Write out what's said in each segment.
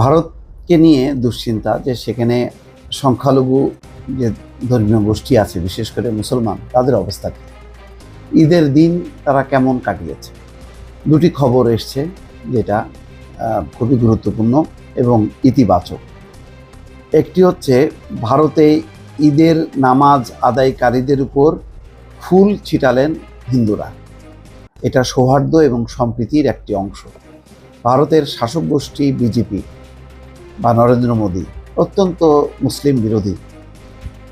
ভারতকে নিয়ে দুশ্চিন্তা যে সেখানে সংখ্যালঘু যে ধর্মীয় গোষ্ঠী আছে, বিশেষ করে মুসলমান, তাদের অবস্থা কী? ঈদের দিন তারা কেমন কাটিয়েছে? দুটি খবর এসছে যেটা খুবই গুরুত্বপূর্ণ এবং ইতিবাচক। একটি হচ্ছে, ভারতে ঈদের নামাজ আদায়কারীদের উপর ফুল ছিটালেন হিন্দুরা। এটা সৌহার্দ্য এবং সম্প্রীতির একটি অংশ। ভারতের শাসক গোষ্ঠী, বিজেপি বা নরেন্দ্র মোদী অত্যন্ত মুসলিম বিরোধী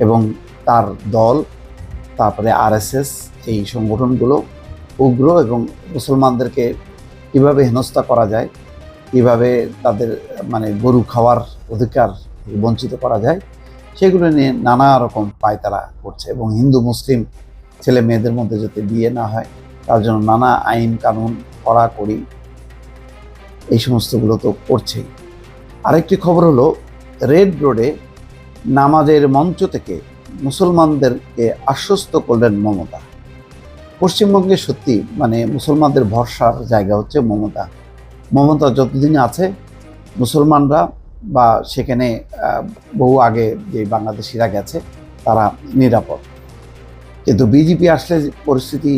এবং তার দল, তারপরে আরএসএস, এই সংগঠনগুলো উগ্র এবং মুসলমানদেরকে কীভাবে হেনস্থা করা যায়, কীভাবে তাদের মানে গরু খাওয়ার অধিকার বঞ্চিত করা যায়, সেগুলো নিয়ে নানা রকম পায়তারা করছে এবং হিন্দু, মুসলিম ছেলে মেয়েদের মধ্যে যাতে বিয়ে না হয়, তার জন্য নানা আইন কানুন কড়াকড়ি এই সমস্তগুলো তো করছেই। আরেকটি খবর হলো, রেড রোডে নামাজের মঞ্চ থেকে মুসলমানদেরকে আশ্বস্ত করলেন মমতা। পশ্চিমবঙ্গে সত্যি মানে মুসলমানদের ভরসার জায়গা হচ্ছে মমতা। মমতা যতদিন আছে, মুসলমানরা বা সেখানে বহু আগে যে বাংলাদেশিরা গেছে, তারা নিরাপদ। কিন্তু বিজেপি আসলে পরিস্থিতি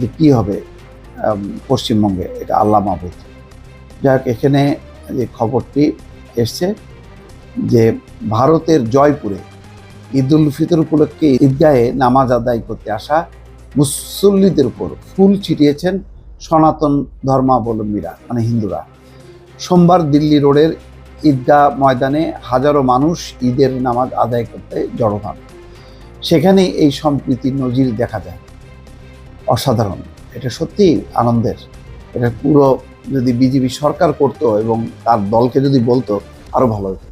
যে কী হবে পশ্চিমবঙ্গে, এটা আল্লাহ মাহবুদ যাই হোক, এখানে যে খবরটি এসছে যে ভারতের জয়পুরে ঈদ উল ফিতর উপলক্ষে ঈদগাহে নামাজ আদায় করতে আসা মুসল্লিদের উপর ফুল ছিটিয়েছেন সনাতন ধর্মাবলম্বীরা মানে হিন্দুরা। সোমবার দিল্লি রোডের ঈদগাহ ময়দানে হাজারো মানুষ ঈদের নামাজ আদায় করতে জড়ো হন। সেখানে এই সম্প্রীতির নজির দেখা যায়। অসাধারণ। এটা সত্যি আনন্দের। এটা পুরো যদি বিজেপি সরকার করতো এবং তার দলকে যদি বলতো আরও ভালো হতো।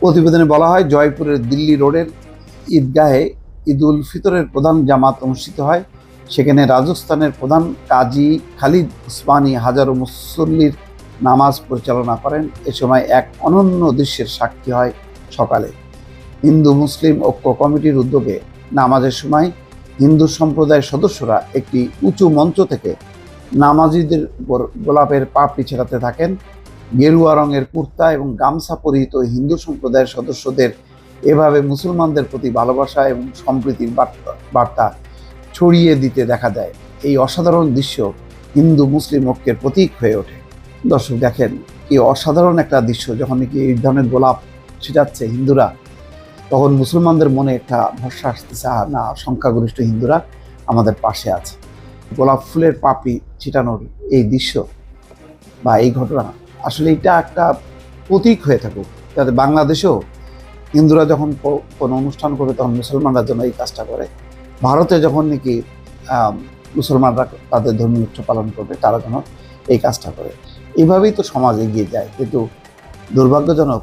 প্রতিবেদনে বলা হয়, জয়পুরের দিল্লি রোডের ঈদগাহে ঈদ উল ফিতরের প্রধান জামাত অনুষ্ঠিত হয়। সেখানে রাজস্থানের প্রধান কাজী খালিদ উসমানী হাজারো মুসল্লির নামাজ পরিচালনা করেন। এ সময় এক অনন্য দৃশ্যের সাক্ষী হয় সকালে। হিন্দু মুসলিম ঐক্য কমিটির উদ্যোগে নামাজের সময় হিন্দু সম্প্রদায়ের সদস্যরা একটি উঁচু মঞ্চ থেকে নামাজিদের গোলাপের পাপড়ি ছেড়াতে থাকেন। গেরুয়া রঙের কুর্তা এবং গামছা পরিহিত হিন্দু সম্প্রদায়ের সদস্যদের এভাবে মুসলমানদের প্রতি ভালোবাসা এবং সম্প্রীতির বার্তা বার্তা ছড়িয়ে দিতে দেখা যায়। এই অসাধারণ দৃশ্য হিন্দু মুসলিম ঐক্যের প্রতীক হয়ে ওঠে। দর্শক দেখেন কি অসাধারণ একটা দৃশ্য যখন নাকি এই ধরনের গোলাপ ছিটাচ্ছে হিন্দুরা তখন মুসলমানদের মনে একটা ভরসা আসতেছে "আহ, না সংখ্যাগরিষ্ঠ হিন্দুরা আমাদের পাশে আছে। গোলাপ ফুলের পাপড়ি ছিটানোর এই দৃশ্য বা এই ঘটনা, আসলে এটা একটা প্রতীক হয়ে থাকুক। যাতে বাংলাদেশেও হিন্দুরা যখন কোনো অনুষ্ঠান করে তখন মুসলমানরা যেন এই কাজটা করে। ভারতে যখন নাকি মুসলমানরা তাদের ধর্মীয় উৎসব পালন করবে, তারা যেন এই কাজটা করে। এইভাবেই তো সমাজ এগিয়ে যায়। কিন্তু দুর্ভাগ্যজনক,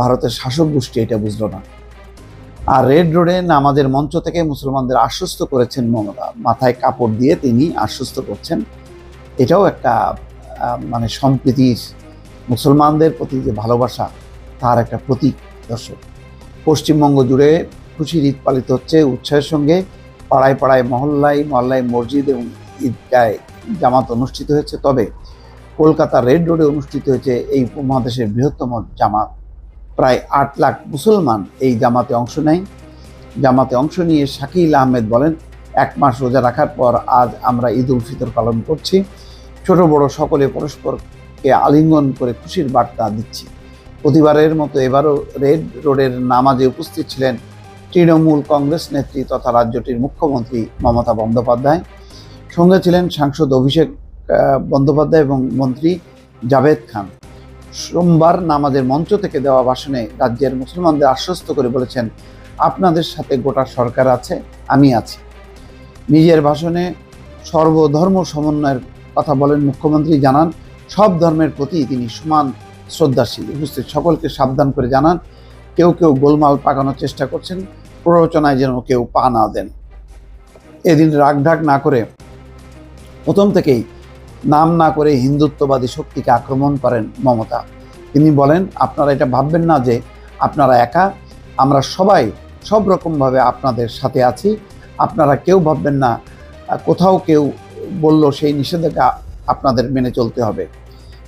ভারতের শাসক গোষ্ঠী এটা বুঝলো না। আর রেড রোডে নামাজের মঞ্চ থেকে মুসলমানদের আশ্বস্ত করেছেন মমতা। মাথায় কাপড় দিয়ে তিনি আশ্বস্ত করছেন। এটাও একটা মানে সম্প্রীতির মুসলমানদের প্রতি যে ভালোবাসা, তার একটা প্রতীক দর্শক। পশ্চিমবঙ্গ জুড়ে খুশির ঈদ পালিত হচ্ছে উৎসাহের সঙ্গে। পাড়ায় পাড়ায়, মহল্লায় মহল্লায় মসজিদ এবং ঈদগায় জামাত অনুষ্ঠিত হয়েছে। তবে কলকাতা রেড রোডে অনুষ্ঠিত হয়েছে এই উপমহাদেশের বৃহত্তম জামাত। প্রায় আট লাখ মুসলমান এই জামাতে অংশ নেয়। জামাতে অংশ নিয়ে শাকিল আহমেদ বলেন, এক মাস রোজা রাখার পর আজ আমরা ঈদ উল ফিতর পালন করছি। ছোট বড় সকলে পরস্পরকে আলিঙ্গন করে খুশির বার্তা দিচ্ছি। প্রতিবারের মতো এবারও রেড রোডের নামাজে উপস্থিত ছিলেন তৃণমূল কংগ্রেস নেত্রী তথা রাজ্যটির মুখ্যমন্ত্রী মমতা বন্দ্যোপাধ্যায়। সঙ্গে ছিলেন সাংসদ অভিষেক বন্দ্যোপাধ্যায় এবং মন্ত্রী জাভেদ খান। সোমবার নামাজের মঞ্চ থেকে দেওয়া ভাষণে রাজ্যের মুসলমানদের আশ্বস্ত করে বলেছেন, আপনাদের সাথে গোটা সরকার আছে, আমি আছি। নিজের ভাষণে সর্বধর্ম সমন্বয়ের কথা বলেন মুখ্যমন্ত্রী, জানান, সব ধর্মের প্রতি তিনি সমান শ্রদ্ধাশীল। উপস্থিত সকলকে সাবধান করে জানান, কেউ কেউ গোলমাল পাকানোর চেষ্টা করছেন, প্ররোচনায় যেন কেউ পা না দেন। এদিন রাগঢাক না করে প্রথম থেকেই নাম না করে হিন্দুত্ববাদী শক্তিকে আক্রমণ করেন মমতা। তিনি বলেন, আপনারা এটা ভাববেন না যে আপনারা একা, আমরা সবাই সব রকমভাবে আপনাদের সাথে আছি। আপনারা কেউ ভাববেন না, কোথাও কেউ বলল সেই নিষেধাজ্ঞা আপনাদের মেনে চলতে হবে।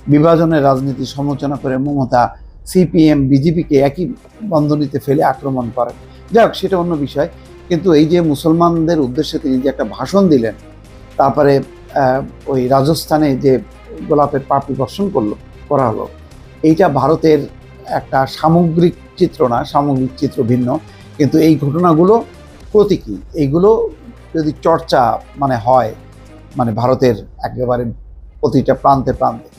বিভাজনের রাজনীতি সমালোচনা করে মমতা সিপিএম, বিজেপিকে একই বন্ধনীতে ফেলে আক্রমণ করেন। যাই হোক, সেটা অন্য বিষয়। কিন্তু এই যে মুসলমানদের উদ্দেশ্যে তিনি যে একটা ভাষণ দিলেন, তারপরে ওই রাজস্থানে যে গোলাপের পাপড়ি বর্ষণ করল, করা হলো, এইটা ভারতের একটা সামগ্রিক চিত্র না, সামগ্রিক চিত্র ভিন্ন, কিন্তু এই ঘটনাগুলো প্রতীকী। এইগুলো যদি চর্চা মানে হয় মানে ভারতের একেবারে প্রতিটা প্রান্তে প্রান্তে,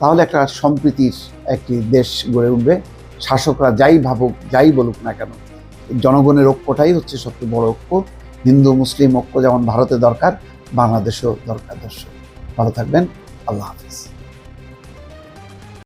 তাহলে একটা সম্প্রীতির একটি দেশ গড়ে উঠবে। শাসকরা যাই ভাবুক, যাই বলুক না কেন, জনগণের ঐক্যটাই হচ্ছে সবচেয়ে বড় ঐক্য। হিন্দু, মুসলিম ঐক্য যেমন ভারতে দরকার বাংলাদেশেও দরকার দর্শক। ভালো থাকবেন। আল্লাহ হাফিজ।